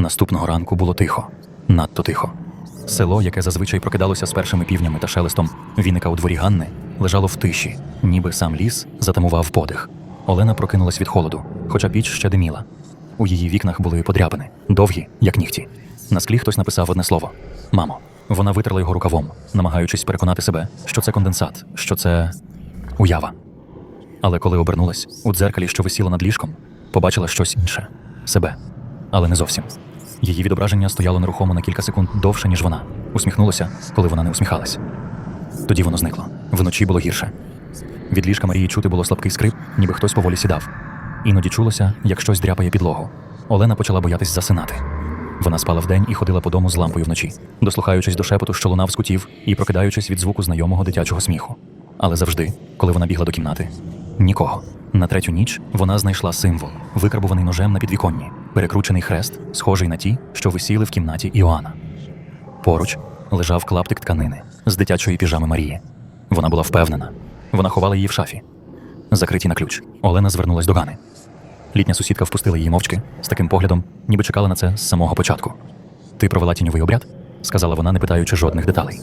Наступного ранку було тихо, надто тихо. Село, яке зазвичай прокидалося з першими півнями та шелестом віника у дворі Ганни, лежало в тиші, ніби сам ліс затамував подих. Олена прокинулась від холоду, хоча піч ще диміла. У її вікнах були подряпини, довгі, як нігті. На склі хтось написав одне слово: Мамо. Вона витерла його рукавом, намагаючись переконати себе, що це конденсат, що це уява. Але коли обернулась у дзеркалі, що висіло над ліжком, побачила щось інше себе. Але не зовсім. Її відображення стояло нерухомо на кілька секунд довше, ніж вона. Усміхнулося, коли вона не усміхалась. Тоді воно зникло. Вночі було гірше. Від ліжка Марії чути було слабкий скрип, ніби хтось поволі сідав. Іноді чулося, як щось дряпає підлогу. Олена почала боятись засинати. Вона спала вдень і ходила по дому з лампою вночі, дослухаючись до шепоту, що лунав з кутів, і прокидаючись від звуку знайомого дитячого сміху. Але завжди, коли вона бігла до кімнати, нікого. На третю ніч вона знайшла символ, викарбуваний ножем на підвіконні, перекручений хрест, схожий на ті, що висіли в кімнаті Іоанна. Поруч лежав клаптик тканини з дитячої піжами Марії. Вона була впевнена. Вона ховала її в шафі. Закриті на ключ. Олена звернулась до Гани. Літня сусідка впустила її мовчки з таким поглядом, ніби чекала на це з самого початку. Ти провела тіньовий обряд? сказала вона, не питаючи жодних деталей.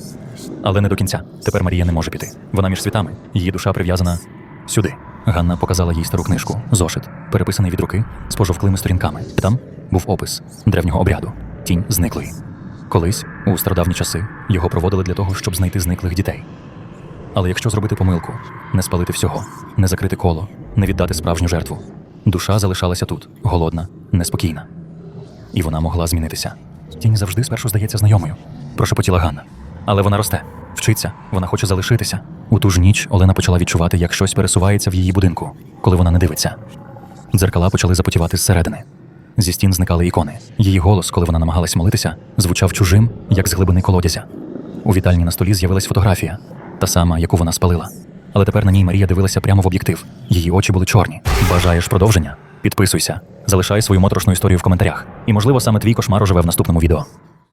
Але не до кінця. Тепер Марія не може піти. Вона між світами. Її душа прив'язана сюди. Ганна показала їй стару книжку, зошит, переписаний від руки з пожовклими сторінками. Там був опис древнього обряду, тінь зниклої. Колись, у стародавні часи, його проводили для того, щоб знайти зниклих дітей. Але якщо зробити помилку, не спалити всього, не закрити коло, не віддати справжню жертву, душа залишалася тут, голодна, неспокійна. І вона могла змінитися. Тінь завжди спершу здається знайомою, прошепотіла Ганна. Але вона росте, вчиться, вона хоче залишитися. У ту ж ніч Олена почала відчувати, як щось пересувається в її будинку, коли вона не дивиться. Дзеркала почали запотівати зсередини. Зі стін зникали ікони. Її голос, коли вона намагалась молитися, звучав чужим, як з глибини колодязя. У вітальні на столі з'явилась фотографія, та сама, яку вона спалила. Але тепер на ній Марія дивилася прямо в об'єктив. Її очі були чорні. Бажаєш продовження? Підписуйся, залишай свою моторошну історію в коментарях. І, можливо, саме твій кошмар оживе в наступному відео.